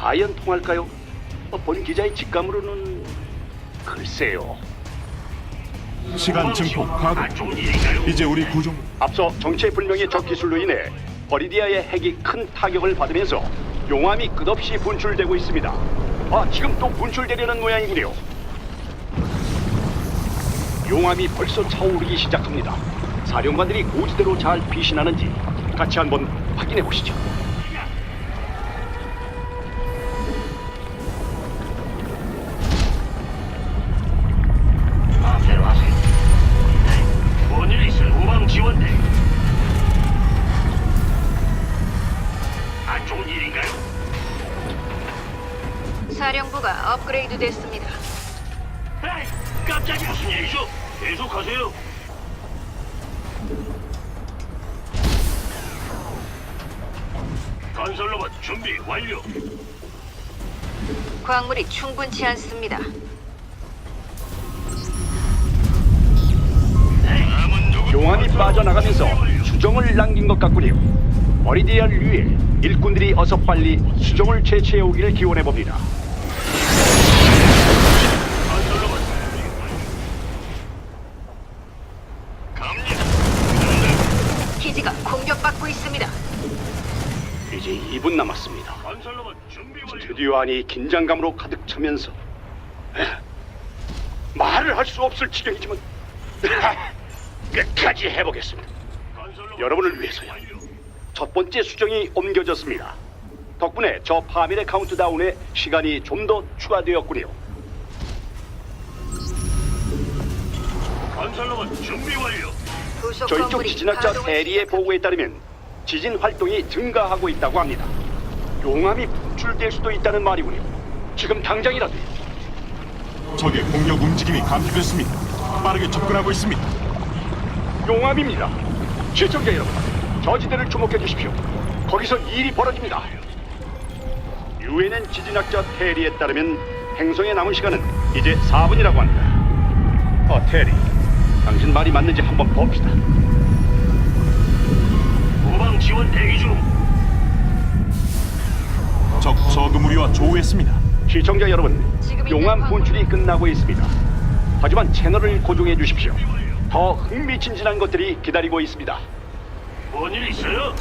과연 통할까요? 어, 본 기자의 직감으로는 글쎄요. 시간 증폭 가동. 안 좋은 일인가요? 이제 우리 구조 앞서 정체 불명의 적 기술로 인해 버리디아의 핵이 큰 타격을 받으면서 용암이 끝없이 분출되고 있습니다. 아, 지금 또 분출되려는 모양이군요. 용암이 벌써 차오르기 시작합니다. 사령관들이 고지대로 잘 피신하는지 같이 한번 확인해 보시죠. 업그레이드 됐습니다. 에이, 깜짝이 무슨 일이죠? 계속하세요. 건설로봇 준비 완료. 광물이 충분치 않습니다. 남은 누구? 용암이 빠져나가면서 수정을 남긴 것 같군요. 버리디아를 위해 일꾼들이 어서 빨리 수정을 채취해 오기를 기원해 봅니다. 안이 긴장감으로 가득 차면서 에, 말을 할 수 없을 지경이지만 끝까지 해보겠습니다. 여러분을 위해서요. 첫 번째 수정이 옮겨졌습니다. 덕분에 저 파밀의 카운트다운에 시간이 좀 더 추가되었군요. 준비 완료. 저희 쪽 지진학자 대리의. 보고에 따르면 지진 활동이 증가하고 있다고 합니다. 용암이 분출될 수도 있다는 말이군요. 지금 당장이라도 적의 공격 움직임이 감지됐습니다. 빠르게 접근하고 있습니다. 용암입니다. 시청자 여러분, 저지대를 주목해 주십시오. 거기서 일이 벌어집니다. 유엔엔 지진학자 테리에 따르면 행성에 남은 시간은 이제 4분이라고 합니다. 어, 테리, 당신 말이 맞는지 한번 봅시다. 후방 지원 대기 중. 적 저그무리와 조우했습니다. 시청자 여러분, 용암 분출이 끝나고 있습니다. 하지만 채널을 고정해 주십시오. 더 흥미진진한 것들이 기다리고 있습니다. 뭔일 있어요?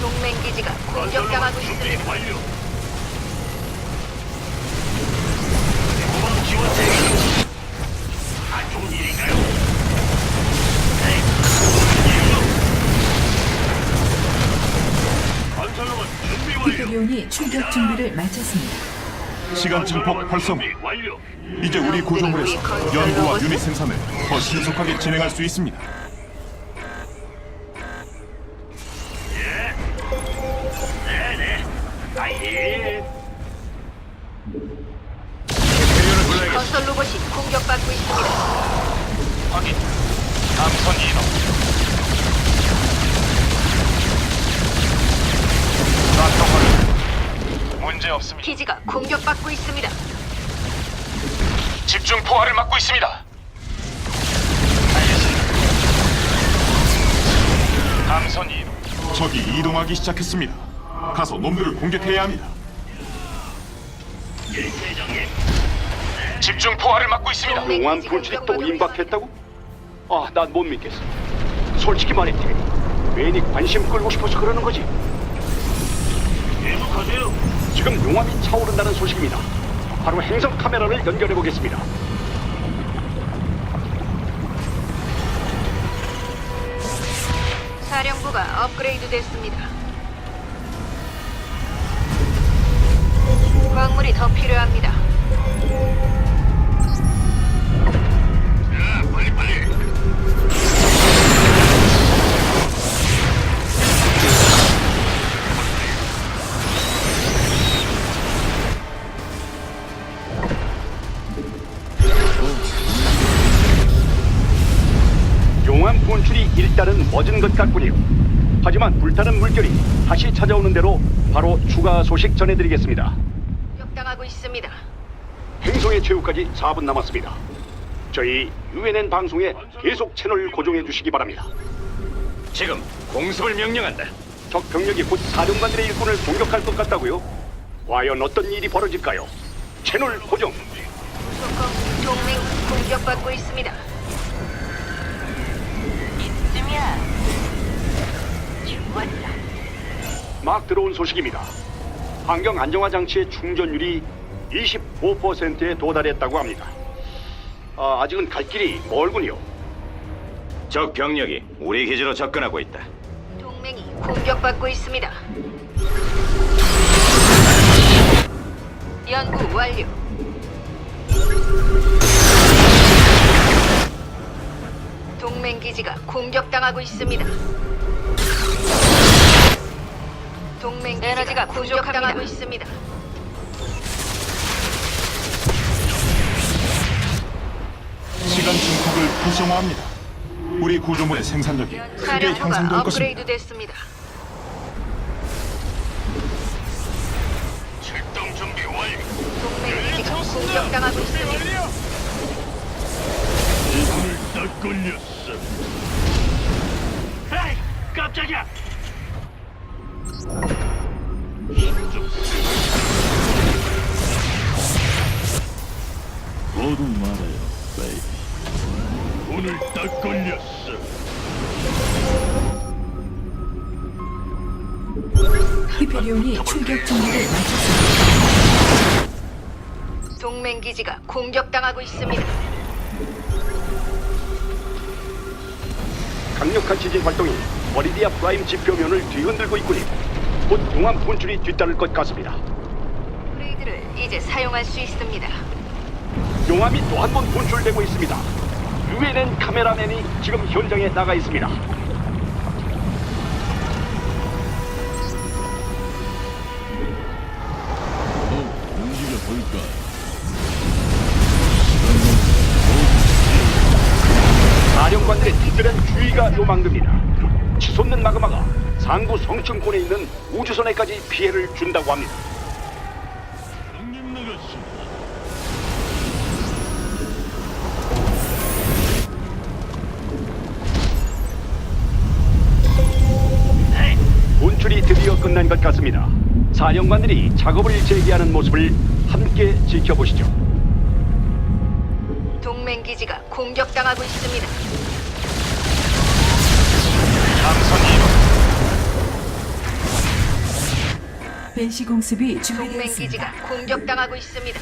동맹 기지가 공격당하고 준비 있습니다. 완료. 후방 지원 대기 중. 안 좋은 일인가요? 에 건설로봇 준비 완료. 히페리온이 출격 준비를 마쳤습니다. 시간 증폭 활성. 완료. 이제 우리 구조물에서 연구와 유닛 생산을 더 신속하게 진행할 수 있습니다. 없습니다. 기지가 공격받고 있습니다. 집중 포화를 막고 있습니다. 알겠습니다. 남선 이동. 적이 이동하기 시작했습니다. 가서 놈들을 공격해야 합니다. 대장님. 집중 포화를 막고 있습니다. 용암 분출이 또 임박했다고? 아, 난 못 믿겠어. 솔직히 말해, 테리. 괜히 관심 끌고 싶어서 그러는 거지. 지금 용암이 차오른다는 소식입니다. 바로 행성 카메라를 연결해 보겠습니다. 사령부가 업그레이드 됐습니다. 광물이 더 필요합니다. 멎은 것 같군요. 하지만 불타는 물결이 다시 찾아오는 대로 바로 추가 소식 전해드리겠습니다. 공격당하고 있습니다. 행성의 최후까지 4분 남았습니다. 저희 UNN 방송에 계속 채널 고정해 주시기 바랍니다. 지금 공습을 명령한다. 적 병력이 곧 사령관들의 일꾼을 공격할 것 같다고요? 과연 어떤 일이 벌어질까요? 채널 고정. 부속건 동맹 공격받고 있습니다. 이쯤이야. 좋았다. 막 들어온 소식입니다. 환경 안정화 장치의 충전율이 25%에 도달했다고 합니다. 아, 아직은 갈 길이 멀군요. 적 병력이 우리 기지로 접근하고 있다. 동맹이 공격받고 있습니다. 연구 완료. 동맹 기지가 공격당하고 있습니다. 동맹 에너지가 공격당하고 있습니다. 시간 증폭을 활성화합니다. 우리 구조물의 생산력이 크게 사령부가 향상될 것입니다. 업그레이드 됐습니다. 출동 준비 완료. 동맹 기지가 공격당하고 있습니다. 딱 걸렸어. 에이, 깜짝이야. 힘좀 모두 말해요, 베이비. 오늘 딱 걸렸어. 히페리온이 출격 준비를 마쳤습니다. 동맹 기지가 공격당하고 있습니다. 강력한 지진 활동이 버리디아 프라임 지표면을 뒤흔들고 있군요. 곧 용암 분출이 뒤따를 것 같습니다. 업그레이드를 이제 사용할 수 있습니다. 용암이 또 한 번 분출되고 있습니다. 유엔엔 카메라맨이 지금 현장에 나가 있습니다. 어, 움직여 볼까? 사령관들의 특별한 주의가 요망됩니다. 치솟는 마그마가 상부 성층권에 있는 우주선에까지 피해를 준다고 합니다. 분출이 드디어 끝난 것 같습니다. 사령관들이 작업을 재개하는 모습을 함께 지켜보시죠. 기지가 공격당하고 있습니다. 벤시 공습이 동맹 준비되었습니다. 기지가 공격당하고 있습니다.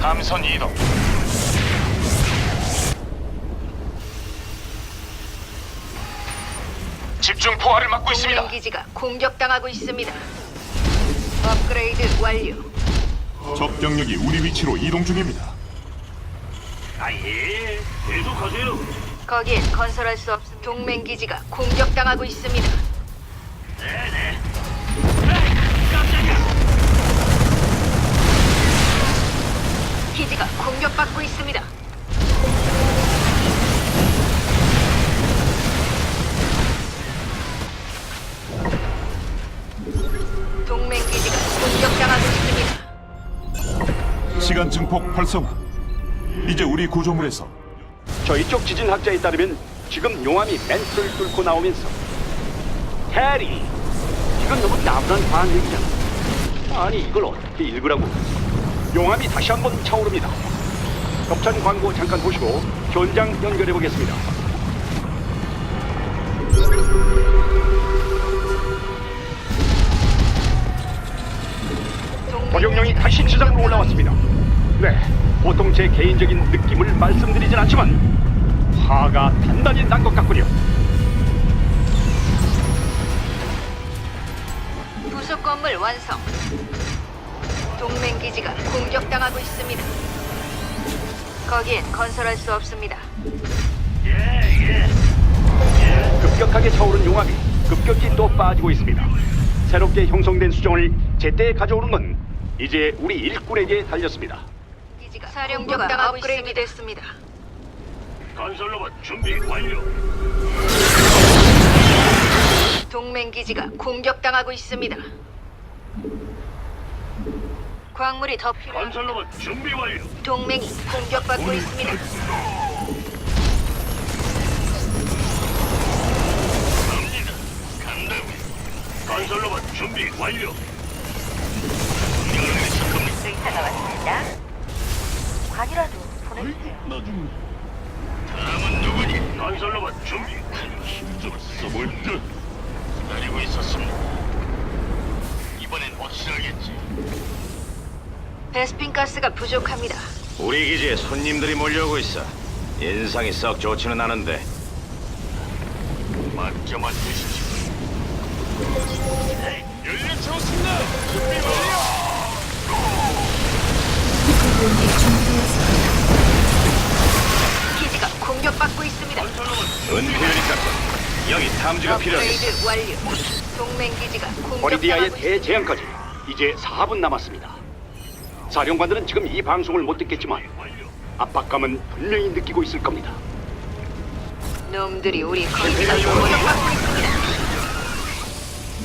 함선 이동. 집중 포화를 막고 동맹 기지가 공격당하고 있습니다. 업그레이드 완료. 적 병력이 우리 위치로 이동 중입니다. 아예, 계속하세요. 거기엔 건설할 수 없음. 동맹 기지가 공격당하고 있습니다. 네네. 에이, 깜짝이야. 기지가 공격받고 있습니다. 활성화. 이제 우리 구조물에서 저희 쪽 지진학자에 따르면 지금 용암이 멘트를 뚫고 나오면서 해리 이건 너무 나분한 반응이잖아. 아니 이걸 어떻게 읽으라고. 용암이 다시 한번 차오릅니다. 협찬 광고 잠깐 보시고 현장 연결해 보겠습니다. 도경령이 다시 지상으로 올라왔습니다 네 보통 제 개인적인 느낌을 말씀드리진 않지만 화가 단단히 난 것 같군요 부속 건물 완성. 동맹 기지가 공격당하고 있습니다. 거기엔 건설할 수 없습니다. 예, 예. 급격하게 차오른 용암이 급격히 또 빠지고 있습니다. 새롭게 형성된 수정을 제때 가져오는 건 이제 우리 일꾼에게 달렸습니다. 기지가 사령부가 업그레이드 됐습니다. 건설로봇 준비 완료. 동맹 기지가 공격당하고 있습니다. 광물이 더 필요. 건설로봇 준비 완료. 동맹이 공격받고 있습니다. 갑니다. 간다고요. 건설로봇 준비 완료. 의사가 왔습니다. 관이라도 보내주세요. 나중 다음은 누구니? 건설로봇 준비. 힘좀 써볼 듯. 기다리고 있었습니다. 이번엔 확실하겠지. 베스핀 가스가 부족합니다. 우리 기지에 손님들이 몰려오고 있어. 인상이 썩 좋지는 않은데 맡겨만 주시지. 연료 채웠습니다. 준비 완료. 공격받고 있습니다. 은폐율이 깎아. 여기 탐지가 필요해. 업그레이드 완료. 동맹 기지가 버리디아의 있습니다. 대재앙까지 이제 4분 남았습니다. 사령관들은 지금 이 방송을 못 듣겠지만 압박감은 분명히 느끼고 있을 겁니다. 놈들이 우리 건설을 공격받고 있습니다.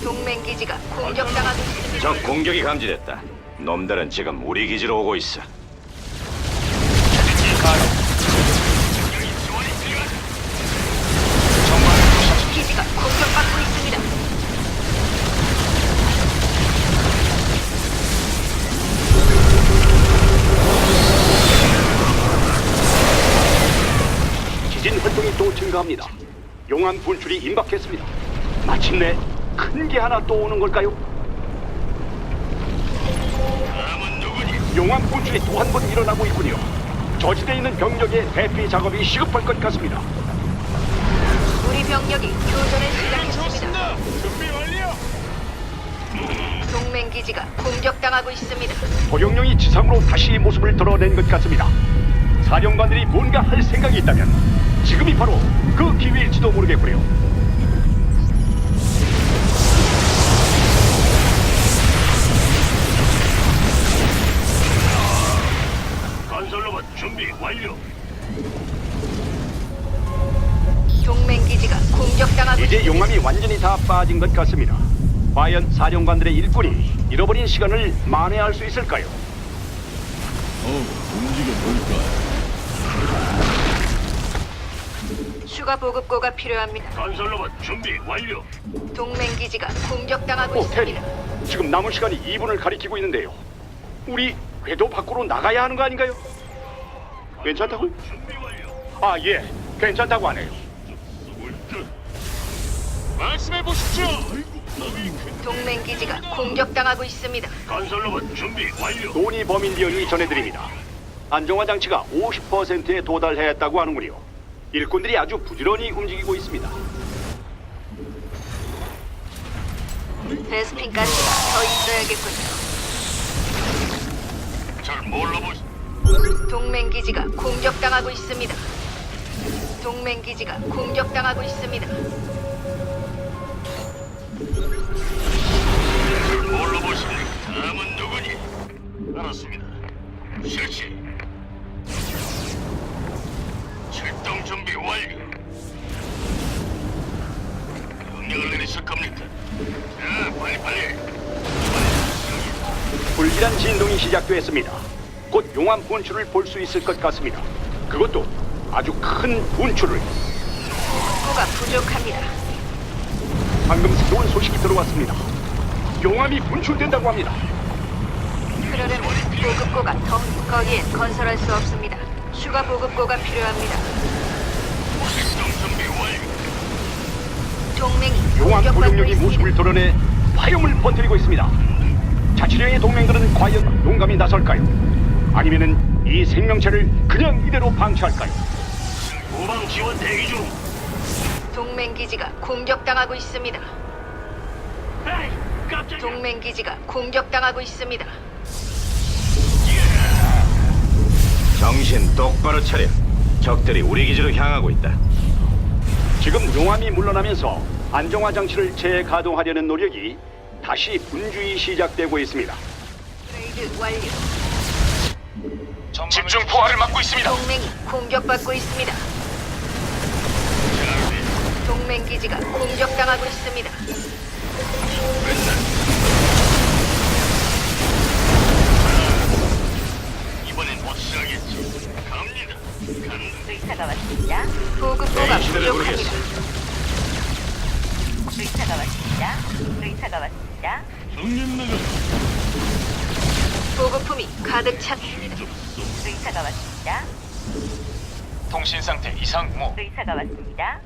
동맹 기지가 공격당하고 있습니다. 적 공격이 감지됐다. 놈들은 지금 우리 기지로 오고 있어. 증가합니다. 용암 분출이 임박했습니다. 마침내 큰 게 하나 또 오는 걸까요? 다음은 누구니? 용암 분출이 또 한 번 일어나고 있군요. 저지대에 있는 병력의 대피 작업이 시급할 것 같습니다. 우리 병력이 교전을 시작했습니다. 준비 완료. 동맹 기지가 공격당하고 있습니다. 도경령이 지상으로 다시 모습을 드러낸 것 같습니다. 사령관들이 뭔가 할 생각이 있다면 지금이 바로 그 기회일지도 모르겠고요. 건설로봇 준비 완료. 동맹 기지가 공격당하고 이제 있습니다. 용암이 완전히 다 빠진 것 같습니다. 과연 사령관들의 일꾼이 잃어버린 시간을 만회할 수 있을까요? 어 움직여 볼까? 추가 보급고가 필요합니다. 건설로봇 준비 완료. 동맹 기지가 공격당하고 오, 테리. 있습니다. 지금 남은 시간이 2분을 가리키고 있는데요. 우리 궤도 밖으로 나가야 하는 거 아닌가요? 괜찮다고요? 준비 완료. 아, 예. 괜찮다고 하네요. 말씀해 보십시오. 동맹 기지가 공격당하고 있습니다. 건설로봇 준비 완료. 노니 버밀리언이 전해드립니다. 안정화 장치가 50%에 도달했다고 하는군요. 일꾼들이 아주 부지런히 움직이고 있습니다. 베스핀 가스가 더 있어야겠군요. 잘 몰라보시. 동맹 기지가 공격당하고 있습니다. 동맹 기지가 공격당하고 있습니다. 잘 몰라보십니까? 다음은 누구니? 알았습니다. 실시. 준비 완료. 명령을 내리실 겁니까? 자, 빨리 빨리. 불길한 진동이 시작됐습니다. 곧 용암 분출을 볼 수 있을 것 같습니다. 그것도 아주 큰 분출을. 보가 부족합니다. 방금 새로운 소식이 들어왔습니다. 용암이 분출된다고 합니다. 그러려면 보급고가 더 거기엔 건설할 수 없습니다. 추가 보급고가 필요합니다. 동맹이 용암 공격받고 고용력이 있습니다. 모습을 드러내 화염을 퍼뜨리고 있습니다. 자치령의 동맹들은 과연 용감히 나설까요? 아니면은 이 생명체를 그냥 이대로 방치할까요? 후방 지원 대기 중. 동맹 기지가 공격당하고 있습니다. 에이, 깜짝이야. 동맹 기지가 공격당하고 있습니다. 정신 똑바로 차려. 적들이 우리 기지로 향하고 있다. 지금 용암이 물러나면서 안정화 장치를 재가동하려는 노력이 다시 분주히 시작되고 있습니다. 레이드 완료. 집중 포화를 맞고 있습니다. 동맹이 공격받고 있습니다. 동맹 기지가 공격당하고 있습니다. 확실하겠지. 갑니다. 의사가 왔습니다. 보급고가 시대를 부족합니다. 의사가 왔습니다. 의사가 왔습니다. 나가. 보급품이 가득 찼습니다. 의사가 왔습니다. 통신 상태 이상 무. 의사가 왔습니다.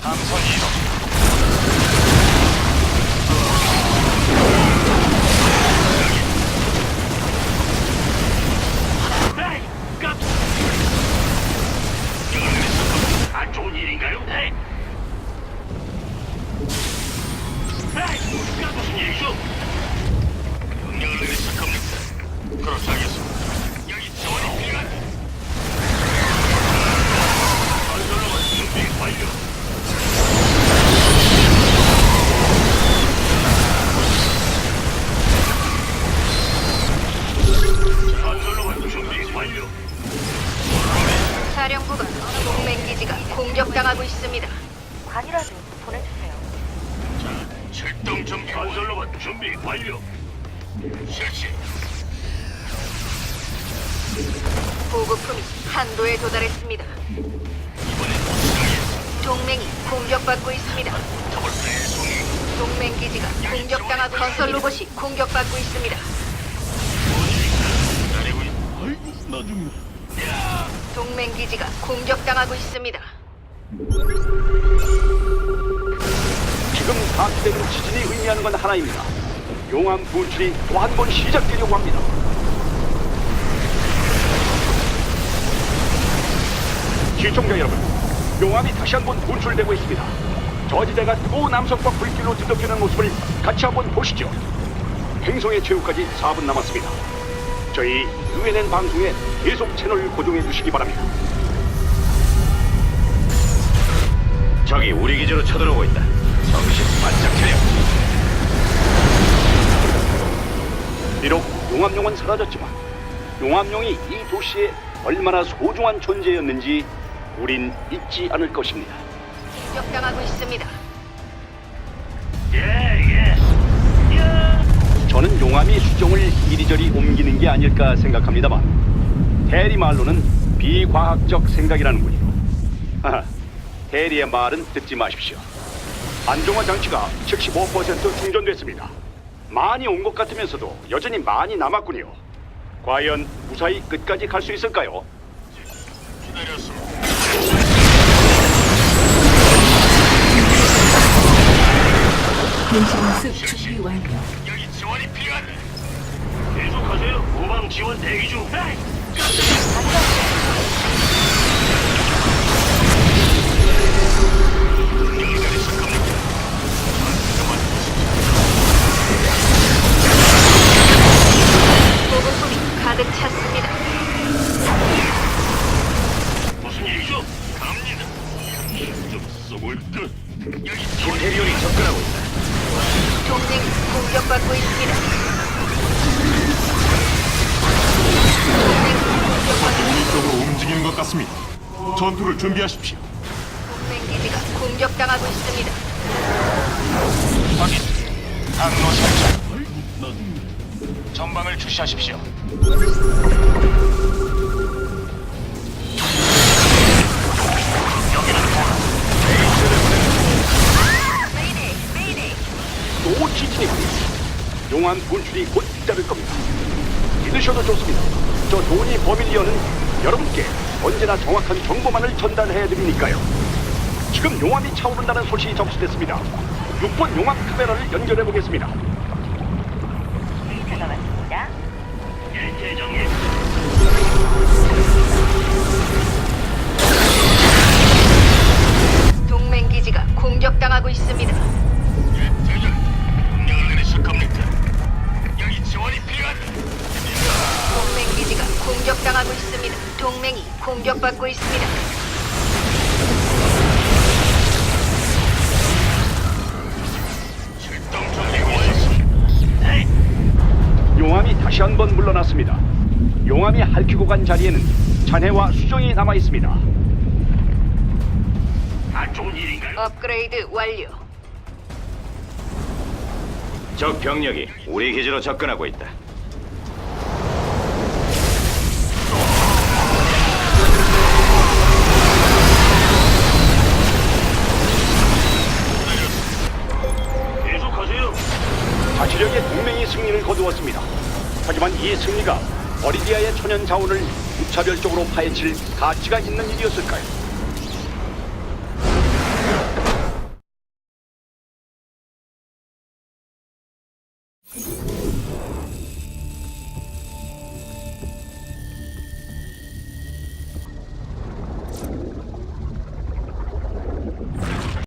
함선 이동. 준비 완료. 실시. 보급품이 한도에 도달했습니다. 동맹이 공격받고 있습니다. 더블 배송이 동맹 기지가 공격당하고 건설 로봇이 공격받고 있습니다. 기다리고 있. 아이고 나중. 동맹 기지가 공격당하고 있습니다. 지금 감지되는 지진이 의미하는 건 하나입니다. 용암 분출이 또 한 번 시작되려고 합니다. 시청자 여러분, 용암이 다시 한 번 분출되고 있습니다. 저지대가 또 남성과 불길로 뒤덮이는 모습을 같이 한번 보시죠. 행성의 최후까지 4분 남았습니다. 저희 UNN 방송에 계속 채널 고정해 주시기 바랍니다. 적이 우리 기지로 쳐들어오고 있다. 정신 바짝 차려. 비록 용암용은 사라졌지만 용암용이 이 도시에 얼마나 소중한 존재였는지 우린 잊지 않을 것입니다. 공격당하고 있습니다. 예, 예. 야! 저는 용암이 수정을 이리저리 옮기는 게 아닐까 생각합니다만 대리 말로는 비과학적 생각이라는군요. 하하, 대리의 말은 듣지 마십시오. 안정화 장치가 75% 충전됐습니다. 많이 온 것 같으면서도 여전히 많이 남았군요. 과연 무사히 끝까지 갈 수 있을까요? 기다렸습니다. 분신습 준비 완료. 여기 지원이 필요하네. 계속하세요. 후방 지원 대기 중. 에이! 준비하십시오. 동맹 기지가 공격당하고 있습니다. 확인. 항로 설정. 전방을 주시하십시오. 여기는 보라. 또 지진이군요. 용암 분출이 곧 잇따를 겁니다. 믿으셔도 좋습니다. 저 도니 버밀리언은 여러분께 언제나 정확한 정보만을 전달해 드리니까요. 지금 용암이 차오른다는 소식이 접수됐습니다. 6번 용암 카메라를 연결해 보겠습니다. 밝히고 간 자리에는 잔해와 수정이 남아 있습니다. 안 좋은 일인가요? 업그레이드 완료. 적 병력이 우리 기지로 접근하고 있다. 계속하세요. 자치력의 동맹이 승리를 거두었습니다. 하지만 이 승리가 버리디아의 천연 자원을 무차별적으로 파헤칠 가치가 있는 일이었을까요?